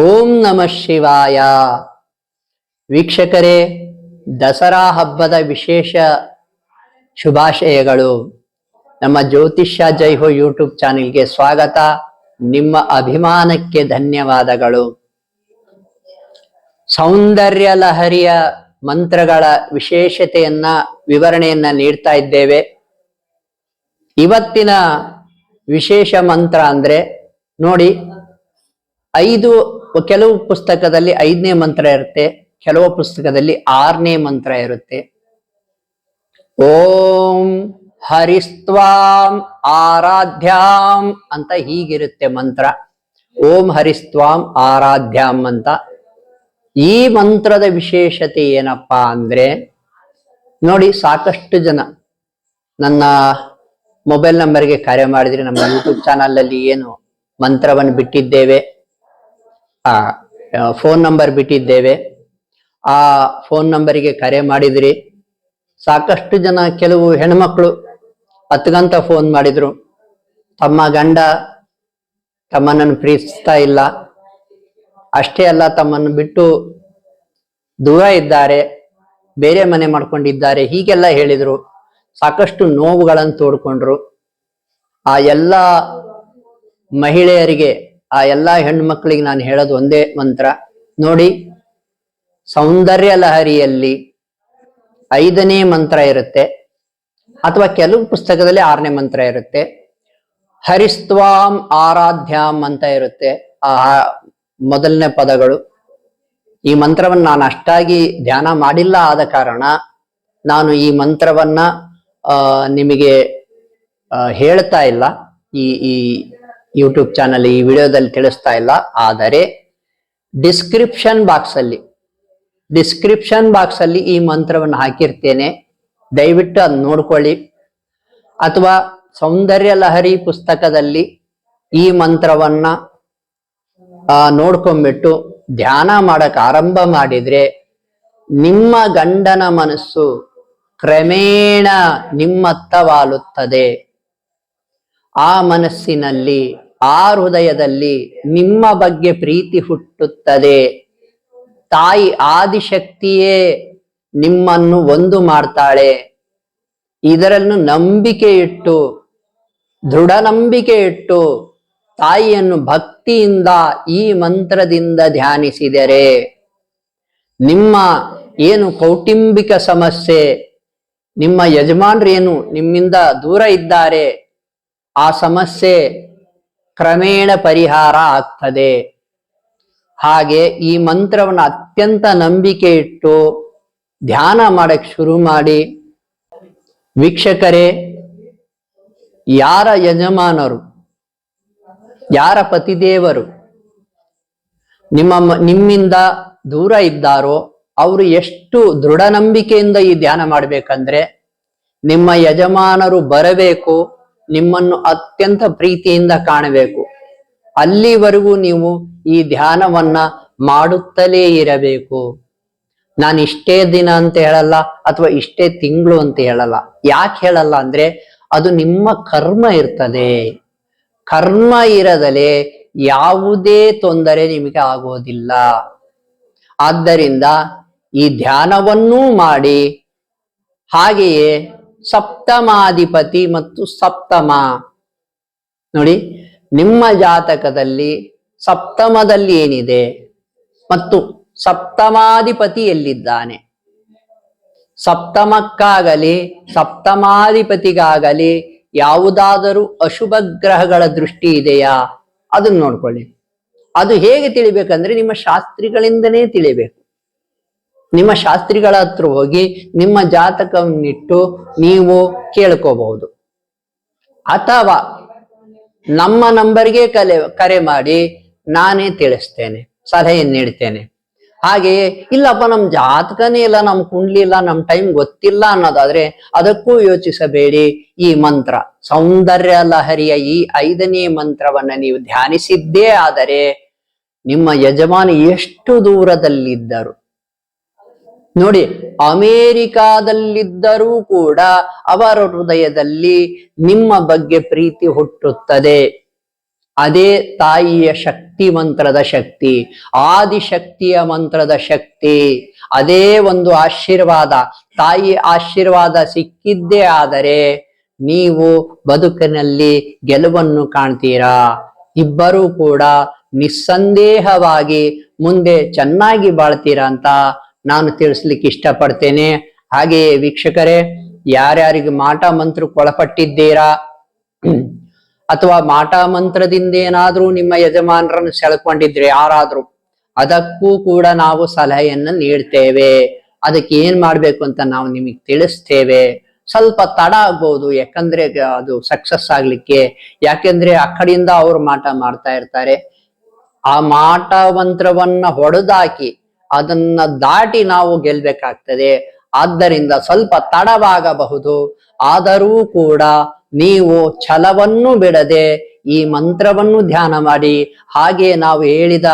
ಓಂ ನಮಃ ಶಿವಾಯ. ವೀಕ್ಷಕರೇ, ದಸರಾ ಹಬ್ಬದ ವಿಶೇಷ ಶುಭಾಶಯಗಳು. ನಮ್ಮ ಜ್ಯೋತಿಷ್ಯ ಜೈಹೋ ಯೂಟ್ಯೂಬ್ ಚಾನೆಲ್ಗೆ ಸ್ವಾಗತ. ನಿಮ್ಮ ಅಭಿಮಾನಕ್ಕೆ ಧನ್ಯವಾದಗಳು. ಸೌಂದರ್ಯ ಲಹರಿಯ ಮಂತ್ರಗಳ ವಿಶೇಷತೆಯನ್ನ ವಿವರಣೆಯನ್ನ ನೀಡ್ತಾ ಇದ್ದೇವೆ. ಇವತ್ತಿನ ವಿಶೇಷ ಮಂತ್ರ ಅಂದ್ರೆ ನೋಡಿ, ಐದು ಕೆಲವು ಪುಸ್ತಕದಲ್ಲಿ ಐದನೇ ಮಂತ್ರ ಇರುತ್ತೆ, ಕೆಲವು ಪುಸ್ತಕದಲ್ಲಿ ಆರನೇ ಮಂತ್ರ ಇರುತ್ತೆ. ಓಂ ಹರಿಸ್ತ್ವಾಂ ಆರಾಧ್ಯಾಂ ಅಂತ ಹೀಗಿರುತ್ತೆ ಮಂತ್ರ. ಓಂ ಹರಿಸ್ತ್ವಾಂ ಆರಾಧ್ಯಾಂ ಅಂತ. ಈ ಮಂತ್ರದ ವಿಶೇಷತೆ ಏನಪ್ಪಾ ಅಂದ್ರೆ, ನೋಡಿ ಸಾಕಷ್ಟು ಜನ ನನ್ನ ಮೊಬೈಲ್ ನಂಬರ್ಗೆ ಕರೆ ಮಾಡಿದ್ರೆ ನಮ್ಮ ಯೂಟ್ಯೂಬ್ ಚಾನಲ್ ಅಲ್ಲಿ ಏನು ಮಂತ್ರವನ್ನು ಬಿಟ್ಟಿದ್ದೇವೆ ಫೋನ್ ನಂಬರ್ ಬಿಟ್ಟಿದ್ದೇವೆ. ಆ ಫೋನ್ ನಂಬರಿಗೆ ಕರೆ ಮಾಡಿದ್ರಿ. ಸಾಕಷ್ಟು ಜನ ಕೆಲವು ಹೆಣ್ಮಕ್ಳು ಹತ್ಗಂತ ಫೋನ್ ಮಾಡಿದ್ರು. ತಮ್ಮ ಗಂಡ ತಮ್ಮನನ್ನು ಪ್ರೀತಿಸ್ತಾ ಇಲ್ಲ. ಅಷ್ಟೇ ಅಲ್ಲ, ತಮ್ಮನ್ನು ಬಿಟ್ಟು ದೂರ ಇದ್ದಾರೆ. ಬೇರೆ ಮನೆ ಮಾಡ್ಕೊಂಡಿದ್ದಾರೆ. ಹೀಗೆಲ್ಲ ಹೇಳಿದ್ರು. ಸಾಕಷ್ಟು ನೋವುಗಳನ್ನು ತೋಡ್ಕೊಂಡ್ರು. ಆ ಎಲ್ಲ ಮಹಿಳೆಯರಿಗೆ ಆ ಎಲ್ಲಾ ಹೆಣ್ಮಕ್ಳಿಗೆ ನಾನು ಹೇಳೋದು ಒಂದೇ ಮಂತ್ರ. ನೋಡಿ, ಸೌಂದರ್ಯ ಲಹರಿಯಲ್ಲಿ ಐದನೇ ಮಂತ್ರ ಇರುತ್ತೆ. ಅಥವಾ ಕೆಲವು ಪುಸ್ತಕದಲ್ಲಿ ಆರನೇ ಮಂತ್ರ ಇರುತ್ತೆ. ಹರಿಸ್ತ್ವಾಂ ಆರಾಧ್ಯಾಂ ಅಂತ ಇರುತ್ತೆ ಆ ಮೊದಲನೇ ಪದಗಳು. ಈ ಮಂತ್ರವನ್ನು ನಾನು ಅಷ್ಟಾಗಿ ಧ್ಯಾನ ಮಾಡಿಲ್ಲ ಆದ ಕಾರಣ ನಾನು ಈ ಮಂತ್ರವನ್ನ ನಿಮಗೆ ಹೇಳ್ತಾ ಇಲ್ಲ. ಈ ಈ ಯೂಟ್ಯೂಬ್ ಚಾನಲ್ ಈ ವಿಡಿಯೋದಲ್ಲಿ ತಿಳಿಸ್ತಾ ಇಲ್ಲ, ಆದರೆ ಡಿಸ್ಕ್ರಿಪ್ಷನ್ ಬಾಕ್ಸ್ ಅಲ್ಲಿ, ಡಿಸ್ಕ್ರಿಪ್ಷನ್ ಬಾಕ್ಸ್ ಅಲ್ಲಿ ಈ ಮಂತ್ರವನ್ನು ಹಾಕಿರ್ತೇನೆ. ದಯವಿಟ್ಟು ಅದ್ ನೋಡ್ಕೊಳ್ಳಿ. ಅಥವಾ ಸೌಂದರ್ಯ ಲಹರಿ ಪುಸ್ತಕದಲ್ಲಿ ಈ ಮಂತ್ರವನ್ನ ನೋಡ್ಕೊಂಡ್ಬಿಟ್ಟು ಧ್ಯಾನ ಮಾಡಕ್ ಆರಂಭ ಮಾಡಿದ್ರೆ ನಿಮ್ಮ ಗಂಡನ ಮನಸ್ಸು ಕ್ರಮೇಣ ನಿಮ್ಮತ್ತ ವಾಲುತ್ತದೆ. ಆ ಮನಸ್ಸಿನಲ್ಲಿ ಆ ಹೃದಯದಲ್ಲಿ ನಿಮ್ಮ ಬಗ್ಗೆ ಪ್ರೀತಿ ಹುಟ್ಟುತ್ತದೆ. ತಾಯಿ ಆದಿಶಕ್ತಿಯೇ ನಿಮ್ಮನ್ನು ಒಂದು ಮಾಡ್ತಾಳೆ. ಇದರನ್ನು ನಂಬಿಕೆ ಇಟ್ಟು ದೃಢ ನಂಬಿಕೆ ಇಟ್ಟು ತಾಯಿಯನ್ನು ಭಕ್ತಿಯಿಂದ ಈ ಮಂತ್ರದಿಂದ ಧ್ಯಾನಿಸಿದರೆ ನಿಮ್ಮ ಏನು ಕೌಟುಂಬಿಕ ಸಮಸ್ಯೆ, ನಿಮ್ಮ ಯಜಮಾನ್ರು ಏನು ನಿಮ್ಮಿಂದ ದೂರ ಇದ್ದಾರೆ, ಆ ಸಮಸ್ಯೆ ಕ್ರಮೇಣ ಪರಿಹಾರ ಆಗ್ತದೆ. ಹಾಗೆ ಈ ಮಂತ್ರವನ್ನು ಅತ್ಯಂತ ನಂಬಿಕೆ ಇಟ್ಟು ಧ್ಯಾನ ಮಾಡಕ್ಕೆ ಶುರು ಮಾಡಿ. ವೀಕ್ಷಕರೇ, ಯಾರ ಯಜಮಾನರು, ಯಾರ ಪತಿದೇವರು, ನಿಮ್ಮ ನಿಮ್ಮಿಂದ ದೂರ ಇದ್ದಾರೋ, ಅವರು ಎಷ್ಟು ದೃಢ ನಂಬಿಕೆಯಿಂದ ಈ ಧ್ಯಾನ ಮಾಡಬೇಕಂದ್ರೆ, ನಿಮ್ಮ ಯಜಮಾನರು ಬರಬೇಕು ನಿಮ್ಮನ್ನು ಅತ್ಯಂತ ಪ್ರೀತಿಯಿಂದ ಕಾಣಬೇಕು. ಅಲ್ಲಿವರೆಗೂ ನೀವು ಈ ಧ್ಯಾನವನ್ನ ಮಾಡುತ್ತಲೇ ಇರಬೇಕು. ನಾನು ಇಷ್ಟೇ ದಿನ ಅಂತ ಹೇಳಲ್ಲ ಅಥವಾ ಇಷ್ಟೇ ತಿಂಗಳು ಅಂತ ಹೇಳಲ್ಲ. ಯಾಕೆ ಹೇಳಲ್ಲ ಅಂದ್ರೆ ಅದು ನಿಮ್ಮ ಕರ್ಮ ಇರ್ತದೆ. ಕರ್ಮ ಇರದಲೆ ಯಾವುದೇ ತೊಂದರೆ ನಿಮಗೆ ಆಗೋದಿಲ್ಲ. ಆದ್ದರಿಂದ ಈ ಧ್ಯಾನವನ್ನೂ ಮಾಡಿ ಹಾಗೆಯೇ ಸಪ್ತಮಾಧಿಪತಿ ಮತ್ತು ಸಪ್ತಮ. ನೋಡಿ, ನಿಮ್ಮ ಜಾತಕದಲ್ಲಿ ಸಪ್ತಮದಲ್ಲಿ ಏನಿದೆ? ಮತ್ತು ಸಪ್ತಮಾಧಿಪತಿ ಎಲ್ಲಿದ್ದಾನೆ? ಸಪ್ತಮಕ್ಕಾಗಲಿ, ಸಪ್ತಮಾಧಿಪತಿಗಾಗಲಿ ಯಾವುದಾದರೂ ಅಶುಭ ಗ್ರಹಗಳ ದೃಷ್ಟಿ ಇದೆಯಾ? ಅದನ್ನ ನೋಡ್ಕೊಳ್ಳಿ. ಅದು ಹೇಗೆ ತಿಳಿಬೇಕಂದ್ರೆ ನಿಮ್ಮ ಶಾಸ್ತ್ರಿಗಳಿಂದನೇ ತಿಳಿಬೇಕು. ನಿಮ್ಮ ಶಾಸ್ತ್ರಿಗಳ ಹತ್ರ ಹೋಗಿ ನಿಮ್ಮ ಜಾತಕವನ್ನಿಟ್ಟು ನೀವು ಕೇಳ್ಕೋಬಹುದು. ಅಥವಾ ನಮ್ಮ ನಂಬರ್ಗೆ ಕಲೆ, ಕರೆ ಮಾಡಿ ನಾನೇ ತಿಳಿಸ್ತೇನೆ ಸಲಹೆ ನೀಡ್ತೇನೆ. ಹಾಗೆಯೇ, ಇಲ್ಲಪ್ಪ, ನಮ್ ಜಾತಕನೇ ಇಲ್ಲ, ನಮ್ ಕುಂಡ್ಲಿ ಇಲ್ಲ, ನಮ್ ಟೈಮ್ ಗೊತ್ತಿಲ್ಲ ಅನ್ನೋದಾದ್ರೆ ಅದಕ್ಕೂ ಯೋಚಿಸಬೇಡಿ. ಈ ಮಂತ್ರ, ಸೌಂದರ್ಯ ಲಹರಿಯ ಈ ಐದನೇ ಮಂತ್ರವನ್ನ ನೀವು ಧ್ಯಾನಿಸಿದ್ದೇ ಆದರೆ ನಿಮ್ಮ ಯಜಮಾನಿ ಎಷ್ಟು ದೂರದಲ್ಲಿದ್ದರು. ನೋಡಿ, ಅಮೇರಿಕಾದಲ್ಲಿದ್ದರೂ ಕೂಡ ಅವರ ಹೃದಯದಲ್ಲಿ ನಿಮ್ಮ ಬಗ್ಗೆ ಪ್ರೀತಿ ಹುಟ್ಟುತ್ತದೆ. ಅದೇ ತಾಯಿಯ ಶಕ್ತಿ ಮಂತ್ರದ ಶಕ್ತಿ, ಆದಿಶಕ್ತಿಯ ಮಂತ್ರದ ಶಕ್ತಿ. ಅದೇ ಒಂದು ಆಶೀರ್ವಾದ ತಾಯಿ ಆಶೀರ್ವಾದ ಸಿಕ್ಕಿದ್ದೇ ಆದರೆ ನೀವು ಬದುಕಿನಲ್ಲಿ ಗೆಲುವನ್ನು ಕಾಣ್ತೀರಾ? ಇಬ್ಬರೂ ಕೂಡ ನಿಸ್ಸಂದೇಹವಾಗಿ ಮುಂದೆ ಚೆನ್ನಾಗಿ ಬಾಳ್ತೀರಾ ಅಂತ ನಾನು ತಿಳಿಸ್ಲಿಕ್ಕೆ ಇಷ್ಟಪಡ್ತೇನೆ. ಹಾಗೆಯೇ ವೀಕ್ಷಕರೇ, ಯಾರ್ಯಾರಿಗೆ ಮಾಟ ಮಂತ್ರಕ್ಕೆ ಒಳಪಟ್ಟಿದ್ದೀರಾ? ಅಥವಾ ಮಾಟ ಮಂತ್ರದಿಂದ ಏನಾದ್ರೂ ನಿಮ್ಮ ಯಜಮಾನರನ್ನು ಸೆಳ್ಕೊಂಡಿದ್ರೆ ಯಾರಾದ್ರೂ, ಅದಕ್ಕೂ ಕೂಡ ನಾವು ಸಲಹೆಯನ್ನು ನೀಡ್ತೇವೆ. ಅದಕ್ಕೆ ಏನ್ ಮಾಡ್ಬೇಕು ಅಂತ ನಾವು ನಿಮಗೆ ತಿಳಿಸ್ತೇವೆ. ಸ್ವಲ್ಪ ತಡ ಆಗ್ಬಹುದು ಯಾಕಂದ್ರೆ ಅದು ಸಕ್ಸಸ್ ಆಗ್ಲಿಕ್ಕೆ. ಯಾಕೆಂದ್ರೆ ಆ ಕಡೆಯಿಂದ ಅವ್ರು ಮಾಟ ಮಾಡ್ತಾ ಇರ್ತಾರೆ. ಆ ಮಾಟ ಮಂತ್ರವನ್ನ ಹೊಡೆದಾಕಿ ಅದನ್ನ ದಾಟಿ ನಾವು ಗೆಲ್ಬೇಕಾಗ್ತದೆ. ಆದ್ದರಿಂದ ಸ್ವಲ್ಪ ತಡವಾಗಬಹುದು. ಆದರೂ ಕೂಡ ನೀವು ಛಲವನ್ನು ಬಿಡದೆ ಈ ಮಂತ್ರವನ್ನು ಧ್ಯಾನ ಮಾಡಿ. ಹಾಗೆ ನಾವು ಹೇಳಿದ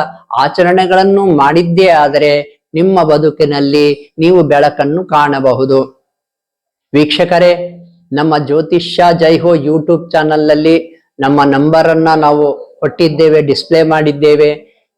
ಆಚರಣೆಗಳನ್ನು ಮಾಡಿದ್ದೇ ಆದರೆ ನಿಮ್ಮ ಬದುಕಿನಲ್ಲಿ ನೀವು ಬೆಳಕನ್ನು ಕಾಣಬಹುದು. ವೀಕ್ಷಕರೇ, ನಮ್ಮ ಜ್ಯೋತಿಷ್ಯ ಜೈಹೋ ಯೂಟ್ಯೂಬ್ ಚಾನಲ್ ಅಲ್ಲಿ ನಮ್ಮ ನಂಬರ್ ನಾವು ಕೊಟ್ಟಿದ್ದೇವೆ ಡಿಸ್ಪ್ಲೇ ಮಾಡಿದ್ದೇವೆ.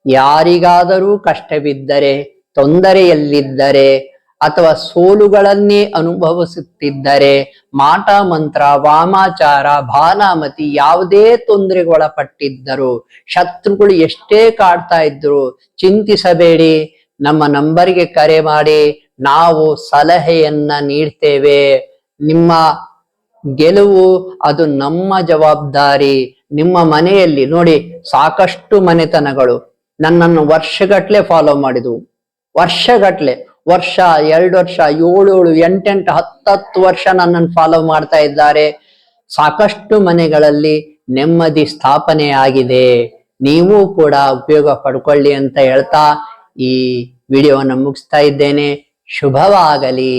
ಯಾರಿಗಾದರೂ ಕಷ್ಟವಿದ್ದರೆ, ತೊಂದರೆಯಲ್ಲಿದ್ದರೆ ಅಥವಾ ಸೋಲುಗಳನ್ನೇ ಅನುಭವಿಸುತ್ತಿದ್ದರೆ, ಮಾಟ, ಮಂತ್ರ, ವಾಮಾಚಾರ, ಭಾನಾಮತಿ ಯಾವುದೇ ತೊಂದರೆಗೊಳಪಟ್ಟಿದ್ದರು, ಶತ್ರುಗಳು ಎಷ್ಟೇ ಕಾಡ್ತಾ ಇದ್ರು ಚಿಂತಿಸಬೇಡಿ, ನಮ್ಮ ನಂಬರ್ಗೆ ಕರೆ ಮಾಡಿ, ನಾವು ಸಲಹೆಯನ್ನ ನೀಡ್ತೇವೆ. ನಿಮ್ಮ ಗೆಲುವು ಅದು ನಮ್ಮ ಜವಾಬ್ದಾರಿ. ನಿಮ್ಮ ಮನೆಯಲ್ಲಿ ನೋಡಿ ಸಾಕಷ್ಟು ಮನೆತನಗಳು. ನನ್ನನ್ನು ವರ್ಷಗಟ್ಲೆ ಫಾಲೋ ಮಾಡಿದ್ವು. ವರ್ಷಗಟ್ಲೆ, ವರ್ಷ, ಎರಡು ವರ್ಷ, ಏಳು ಏಳು, ಎಂಟೆಂಟು, ಹತ್ತತ್ತು ವರ್ಷ ನನ್ನನ್ನು ಫಾಲೋ ಮಾಡ್ತಾ ಇದ್ದಾರೆ. ಸಾಕಷ್ಟು ಮನೆಗಳಲ್ಲಿ ನೆಮ್ಮದಿ ಸ್ಥಾಪನೆ ಆಗಿದೆ. ನೀವು ಕೂಡ ಉಪಯೋಗ ಪಡ್ಕೊಳ್ಳಿ ಅಂತ ಹೇಳ್ತಾ ಈ ವಿಡಿಯೋವನ್ನು ಮುಗಿಸ್ತಾ ಇದ್ದೇನೆ. ಶುಭವಾಗಲಿ.